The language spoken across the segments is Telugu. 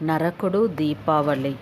నరకుడు దీపావళి.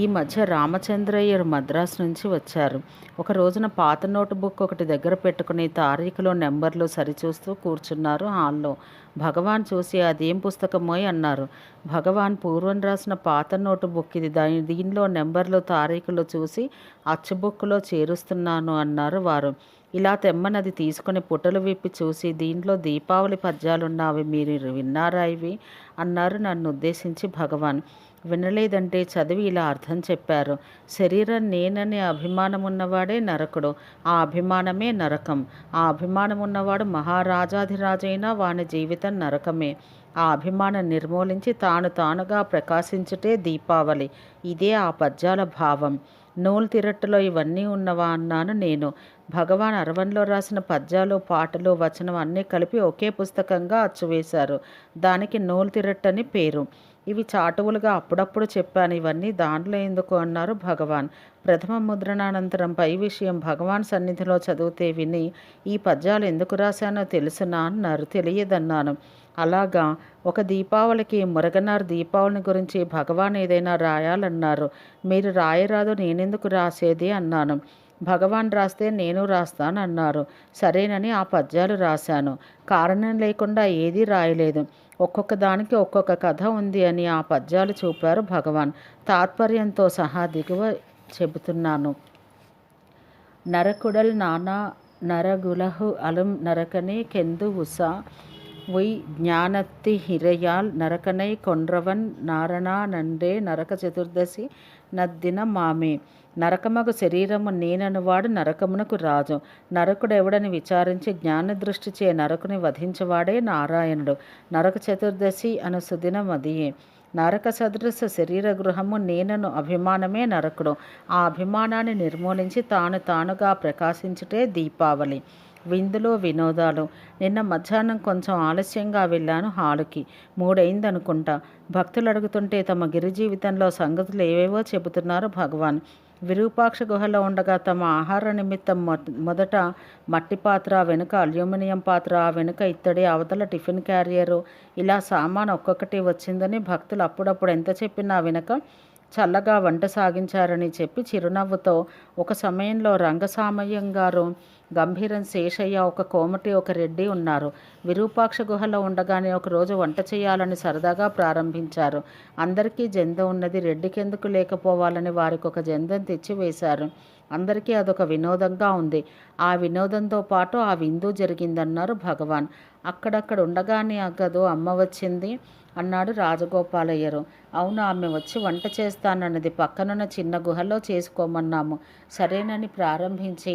ఈ మధ్య రామచంద్రయ్యరు మద్రాసు నుంచి వచ్చారు. ఒక రోజున పాత నోటు బుక్ ఒకటి దగ్గర పెట్టుకుని తారీఖులో నెంబర్లు సరిచూస్తూ కూర్చున్నారు హాల్లో. భగవాన్ చూసి అదేం పుస్తకమోయ్ అన్నారు. భగవాన్ పూర్వం రాసిన పాత నోటు బుక్ ఇది. దాని దీనిలో నెంబర్లు తారీఖులు చూసి అచ్చుబుక్కులో చేరుస్తున్నాను అన్నారు వారు. ఇలా తెమ్మనది తీసుకుని పుటలు విప్పి చూసి దీంట్లో దీపావళి పద్యాలున్నావి మీరు విన్నారా ఇవి? అన్నారు నన్ను ఉద్దేశించి భగవాన్. వినలేదంటే చదివి ఇలా అర్థం చెప్పారు. శరీరం నేననే అభిమానం ఉన్నవాడే నరకుడు. ఆ అభిమానమే నరకం. ఆ అభిమానం ఉన్నవాడు మహారాజాధిరాజైనా వాని జీవితం నరకమే. ఆ అభిమానం నిర్మూలించి తాను తానుగా ప్రకాశించుటే దీపావళి. ఇదే ఆ పద్యాల భావం. నూలు తిరట్టులో ఇవన్నీ ఉన్నవా అన్నాను నేను. భగవాన్ అరవన్లో రాసిన పద్యాలు పాటలు వచనం అన్నీ కలిపి ఒకే పుస్తకంగా అచ్చువేశారు. దానికి నూలు తిరట్టని పేరు. ఇవి చాటువులుగా అప్పుడప్పుడు చెప్పాను. ఇవన్నీ దాంట్లో ఎందుకు అన్నారు భగవాన్. ప్రథమ ముద్రణానంతరం పై విషయం భగవాన్ సన్నిధిలో చదివితే విని ఈ పద్యాలు ఎందుకు రాశానో తెలుసునా అన్నారు. తెలియదన్నాను. అలాగా ఒక దీపావళికి మురగనార్ దీపావళిని గురించి భగవాన్ ఏదైనా రాయాలన్నారు. మీరు రాయరాదు నేనెందుకు రాసేది అన్నాను. భగవాన్ రాస్తే నేను రాస్తానన్నారు. సరేనని ఆ పద్యాలు రాశాను. కారణం లేకుండా ఏదీ రాయలేదు. ఒక్కొక్క దానికి ఒక్కొక్క కథ ఉంది అని ఆ పద్యాలు చూపారు భగవాన్. తాత్పర్యంతో సహా దిగువ చెబుతున్నాను. నరకుడల్ నానా నరగులహు అలం నరకని కెందు ఉసా ఉయ్ జ్ఞానత్తి హిరయాల్ నరకనై కొండ్రవన్ నారణా నండే నరక చతుర్దశి నద్దిన మామే నరకమగు శరీరము నేననువాడు నరకమునకు రాజు నరకుడెవడని విచారించి జ్ఞానదృష్టిచే నరకుని వధించవాడే నారాయణుడు నరక చతుర్దశి అను సుదిన అదియే నరక సదృశ శరీర గృహము నేనను అభిమానమే నరకుడు ఆ అభిమానాన్ని నిర్మూలించి తాను తానుగా ప్రకాశించుటే దీపావళి విందులో వినోదాలు. నిన్న మధ్యాహ్నం కొంచెం ఆలస్యంగా వెళ్ళాను హాలుకి. మూడైందనుకుంటా భక్తులు అడుగుతుంటే తమ గిరి జీవితంలో సంగతులు ఏవేవో చెబుతున్నారు భగవాన్. విరూపాక్ష గుహలో ఉండగా తమ ఆహార నిమిత్తం మొదట మట్టి పాత్ర వెనుక అల్యూమినియం పాత్ర వెనుక ఇత్తడి అవతల టిఫిన్ క్యారియరు. ఇలా సామాన్ ఒక్కొక్కటి వచ్చిందని భక్తులు అప్పుడప్పుడు ఎంత చెప్పినా వెనుక చల్లగా వంట సాగించారని చెప్పి చిరునవ్వుతో ఒక సమయంలో రంగసామయ్యం గారు గంభీరం శేషయ్య ఒక కోమటి ఒక రెడ్డి ఉన్నారు. విరూపాక్ష గుహలో ఉండగానే ఒకరోజు వంట చేయాలని సరదాగా ప్రారంభించారు. అందరికీ జెంద ఉన్నది రెడ్డికెందుకు లేకపోవాలని వారికి ఒక జెందం తెచ్చి వేశారు. అందరికీ అదొక వినోదంగా ఉంది. ఆ వినోదంతో పాటు ఆ విందు జరిగిందన్నారు భగవాన్. అక్కడక్కడ ఉండగానే అగ్గదు అమ్మ వచ్చింది. అన్నాడు రాజగోపాలయ్యరు. అవును ఆమె వచ్చి వంట చేస్తానన్నది. పక్కనున్న చిన్న గుహలో చేసుకోమన్నాము. సరేనని ప్రారంభించి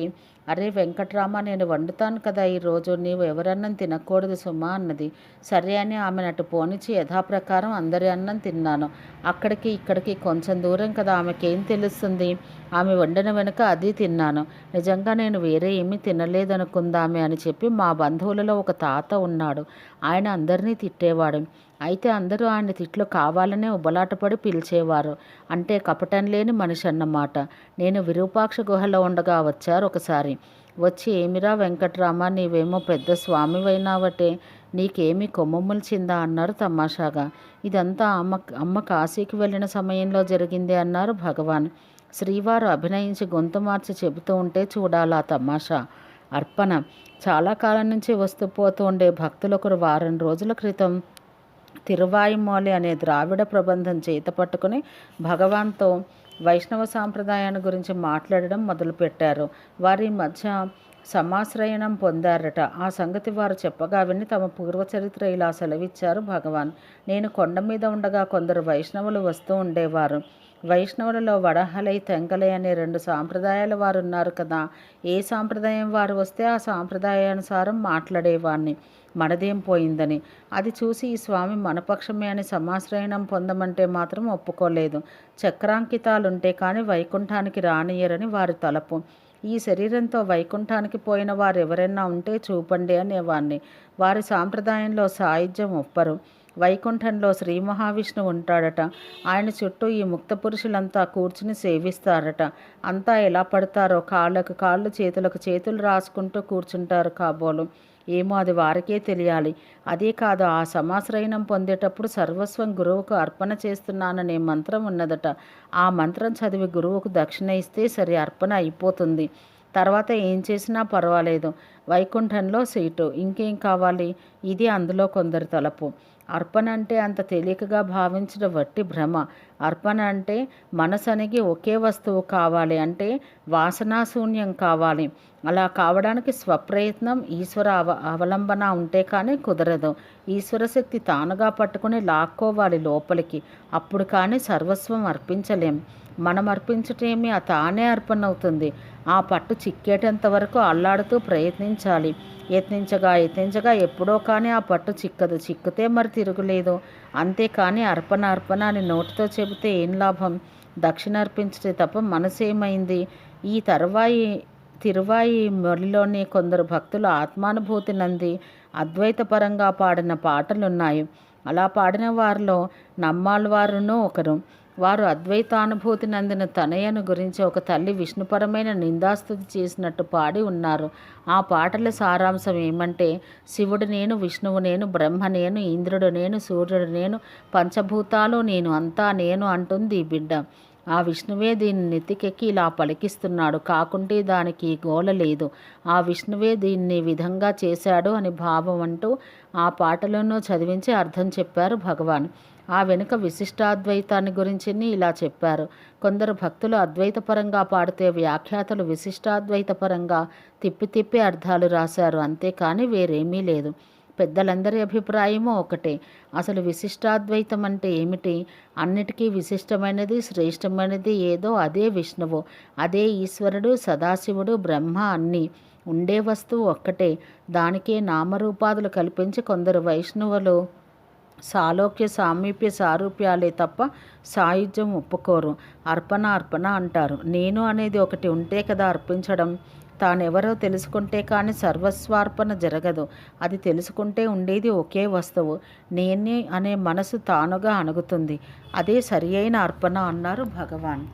అరే వెంకట్రామ నేను వండుతాను కదా ఈరోజు నీవు ఎవరన్నం తినకూడదు సుమా అన్నది. సరే అని ఆమె నటు పోనిచి యథాప్రకారం అందరి అన్నం తిన్నాను. అక్కడికి ఇక్కడికి కొంచెం దూరం కదా ఆమెకేం తెలుస్తుంది? ఆమె వండిన వెనుక అది తిన్నాను. నిజంగా నేను వేరే ఏమీ తినలేదనుకుందామే అని చెప్పి మా బంధువులలో ఒక తాత ఉన్నాడు. ఆయన అందరినీ తిట్టేవాడు. అయితే అందరూ ఆయన తిట్లు కావాలనే ఉబలాటపడి పిలిచేవారు. అంటే కపటం లేని మనిషి అన్నమాట నేను విరూపాక్ష గుహలో ఉండగా వచ్చారు ఒకసారి. వచ్చి ఏమిరా వెంకట్రామ నీవేమో పెద్ద స్వామివైనావటే. నీకేమి కొమ్మముల్చిందా అన్నారు తమాషాగా. ఇదంతా అమ్మ అమ్మ కాశీకి వెళ్ళిన సమయంలో జరిగింది అన్నారు భగవాన్. శ్రీవారు అభినయించి గొంతు మార్చి చెబుతూ ఉంటే చూడాలా తమాషా. అర్పణ. చాలా కాలం నుంచి వస్తూ పోతూ ఉండే భక్తులకు వారం రోజుల క్రితం తిరువాయుమోలి అనే ద్రావిడ ప్రబంధం చేత పట్టుకుని భగవాన్తో వైష్ణవ సాంప్రదాయాన్ని గురించి మాట్లాడడం మొదలుపెట్టారు. వారి మధ్య సమాశ్రయణం పొందారట. ఆ సంగతి వారు చెప్పగా విని తమ పూర్వచరిత్ర ఇలా సెలవిచ్చారు భగవాన్. నేను కొండ మీద ఉండగా కొందరు వైష్ణవులు వస్తూ ఉండేవారు. వైష్ణవులలో వడహలై తెంగలై అనే రెండు సాంప్రదాయాల వారు ఉన్నారు కదా. ఏ సాంప్రదాయం వారు వస్తే ఆ సాంప్రదాయానుసారం మాట్లాడేవాడిని మనదేం పోయిందని. అది చూసి ఈ స్వామి మనపక్షమే అని సమాశ్రయణం పొందమంటే మాత్రం ఒప్పుకోలేదు. చక్రాంకితాలుంటే కానీ వైకుంఠానికి రానియరని వారి తలపు. ఈ శరీరంతో వైకుంఠానికి పోయిన వారు ఎవరైనా ఉంటే చూపండి అనేవాణ్ణి. వారి సాంప్రదాయంలో సాయుధ్యం ఒప్పరు. వైకుంఠంలో శ్రీ మహావిష్ణువు ఉంటాడట. ఆయన చుట్టూ ఈ ముక్త పురుషులంతా కూర్చుని సేవిస్తారట. అంతా ఎలా పడతారో కాళ్ళకు కాళ్ళు చేతులకు చేతులు రాసుకుంటూ కూర్చుంటారు కాబోలు. ఏమో అది వారికే తెలియాలి. అదే కాదు ఆ సమాశ్రయణం పొందేటప్పుడు సర్వస్వం గురువుకు అర్పణ చేస్తున్నాననే మంత్రం ఉన్నదట. ఆ మంత్రం చదివి గురువుకు దక్షిణ ఇస్తే సరే అర్పణ అయిపోతుంది. తర్వాత ఏం చేసినా పర్వాలేదు. వైకుంఠంలో సీటు. ఇంకేం కావాలి? ఇది అందులో కొందరి తలపు. అర్పణ అంటే అంత తేలికగా భావించడం వట్టి భ్రమ. అర్పణ అంటే మనసనికి ఒకే వస్తువు కావాలి అంటే వాసనాశూన్యం కావాలి. అలా కావడానికి స్వప్రయత్నం ఈశ్వర అవ అవలంబన ఉంటే కానీ కుదరదు. ఈశ్వర శక్తి తానుగా పట్టుకుని లాక్కోవాలి లోపలికి. అప్పుడు కానీ సర్వస్వం అర్పించలేం. మనం అర్పించటేమి ఆ తానే అర్పణ అవుతుంది ఆ పట్టు చిక్కేటంత వరకు అల్లాడుతూ ప్రయత్నించాలి. యత్నించగా యత్నించగా ఎప్పుడో కానీ ఆ పట్టు చిక్కదు. చిక్కితే మరి తిరుగులేదు. అంతేకాని అర్పణ అర్పణ అని నోటితో చెబితే ఏం లాభం? దక్షిణ అర్పించటే తప్ప మనసు ఏమైంది ఈ తర్వాయి తిరువాయి మొలిలోని కొందరు భక్తులు ఆత్మానుభూతి నంది అద్వైతపరంగా పాడిన పాటలున్నాయి. అలా పాడిన వారిలో నమ్మాళ్ళవారును ఒకరు. వారు అద్వైతానుభూతి నందిన తనయను గురించి ఒక తల్లి విష్ణుపరమైన నిందాస్తుతి చేసినట్టు పాడి ఉన్నారు. ఆ పాటల సారాంశం ఏమంటే శివుడు నేను విష్ణువు నేను బ్రహ్మ నేను ఇంద్రుడు నేను సూర్యుడు నేను పంచభూతాలు నేను అంతా నేను అంటుంది ఈ బిడ్డ. ఆ విష్ణువే దీన్ని నెత్తికెక్కి ఇలా పలికిస్తున్నాడు. కాకుంటే దానికి గోల లేదు. ఆ విష్ణువే దీన్ని విధంగా చేశాడు అని భావం అంటూ ఆ పాటలను చదివించి అర్థం చెప్పారు భగవాన్. ఆ వెనుక విశిష్టాద్వైతాన్ని గురించి ఇలా చెప్పారు. కొందరు భక్తులు అద్వైతపరంగా పాడితే వ్యాఖ్యాతలు విశిష్టాద్వైతపరంగా తిప్పి తిప్పి అర్థాలు రాశారు. అంతేకాని వేరేమీ లేదు. పెద్దలందరి అభిప్రాయము ఒకటే. అసలు విశిష్టాద్వైతం అంటే ఏమిటి? అన్నిటికీ విశిష్టమైనది శ్రేష్టమైనది ఏదో అదే విష్ణువు. అదే ఈశ్వరుడు సదాశివుడు బ్రహ్మ అన్నీ ఉండే వస్తువు ఒక్కటే. దానికే నామరూపాదులు కల్పించి కొందరు వైష్ణవులు సాలోక్య సామీప్య సారూప్యాలే తప్ప సాయుధ్యం ఒప్పుకోరు. అర్పణ అర్పణ అంటారు. నేను అనేది ఒకటి ఉంటే కదా అర్పించడం? తానెవరో తెలుసుకుంటే కానీ సర్వస్వార్పణ జరగదు. అది తెలుసుకుంటే ఉండేది ఒకే వస్తువు. నేనే అనే మనసు తానుగా అణుగుతుంది. అదే సరి అయిన అర్పణ అన్నారు భగవాన్.